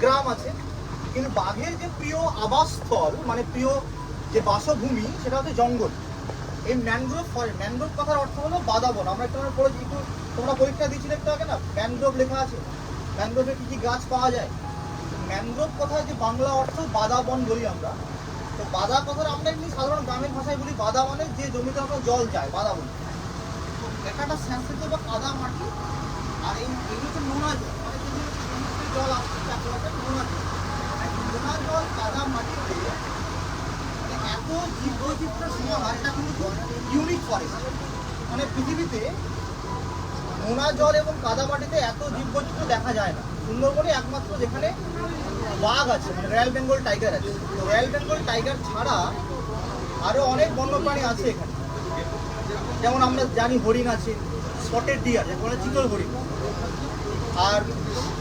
গ্রাম আছে, কিন্তু বাঘের যে প্রিয় আবাসস্থল মানে প্রিয় যে বাসভূমি, সেটা হচ্ছে জঙ্গল। এই ম্যানগ্রোভ ফরেস্ট ম্যানগ্রোভ কথার অর্থ হলো বাদাবন। আমরা একটু পড়েছি একটু তোমরা পরীক্ষা দিয়েছিলে একটু আগে না? ম্যানগ্রোভ লেখা আছে। ম্যানগ্রোভে কী কী গাছ পাওয়া যায়? ম্যানগ্রোভ কথায় যে বাংলা অর্থ বাদাবন বলি আমরা। তো বাদা কথার আমরা এমনি সাধারণ গ্রামের ভাষায় বলি বাদা যে জমিতে আমরা জল যায় বাদা বলি তো একটা স্যাঁতসেঁতে বা কাদা মাটি, আর এই এই হচ্ছে নোনা জল। সমুদ্রের জল আসছে তাকে এটা কিন্তু ইউনিক ফরেস্ট মানে পৃথিবীতে নোনা জল এবং কাদা মাটিতে এত জীববৈচিত্র্য দেখা যায় না সুন্দরবনে একমাত্র যেখানে বাঘ আছে মানে রয়্যাল বেঙ্গল টাইগার আছে তো রয়্যাল বেঙ্গল টাইগার ছাড়া আরও অনেক বন্যপ্রাণী আছে এখানে যেমন আমরা জানি হরিণ আছে স্পটেড ডিয়ার যাকে বলে চিতল হরিণ। আর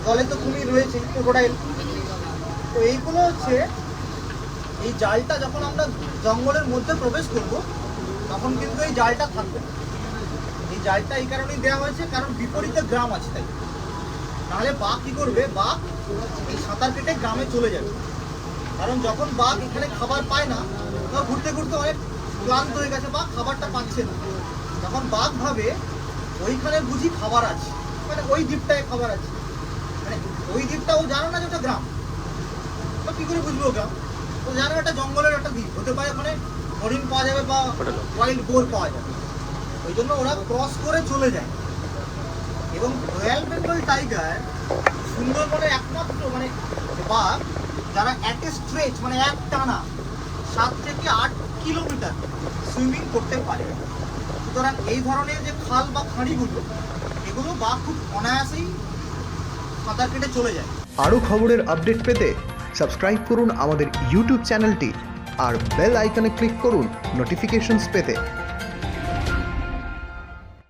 জলে তো কুমির রয়েছে ক্রোকোডাইল তো এইগুলো হচ্ছে, এই জালটা যখন আমরা জঙ্গলের মধ্যে প্রবেশ করব, তখন কিন্তু এই জালটা থাকবে। এই জালটা এই কারণেই দেওয়া হয়েছে, কারণ বিপরীতে গ্রাম আছে তাই। নাহলে বাঘ কি করবে? বাঘ এই সাঁতার কেটে গ্রামে চলে যাবে। কারণ যখন বাঘ এখানে খাবার পায় না তখন ঘুরতে ঘুরতে অনেক ক্লান্ত হয়ে গেছে বা খাবারটা পাচ্ছে না। তখন বাঘ ভাবে ওইখানে বুঝি খাবার আছে। মানে ওই দ্বীপটায় খাবার আছে। মানে ওই দ্বীপটা ও জানো না যে ওটা গ্রাম। তো কি করে বুঝব গ্রাম? ও জানো একটা জঙ্গলের একটা দ্বীপ। হতে পারে ওখানে হরিণ পাওয়া যাবে বা ওয়াইল্ড বোর পাওয়া যাবে। ওই জন্য ওরা ক্রস করে চলে যায়। এবং রয়্যাল বেঙ্গল টাইগার সুন্দরবনের একমাত্র মানে বাঘ যারা এক স্ট্রেচ মানে এক টানা সাত থেকে আট কিলোমিটার সুইমিং করতে পারে। সুতরাং এই ধরনের যে খাল বা খাঁড়িগুলো, এগুলো বা খুব অনায়াসেই সাঁতার কেটে চলে যায়। আরও খবরের আপডেট পেতে সাবস্ক্রাইব করুন আমাদের ইউটিউব চ্যানেলটি আর বেল আইকনে ক্লিক করুন নোটিফিকেশনস পেতে।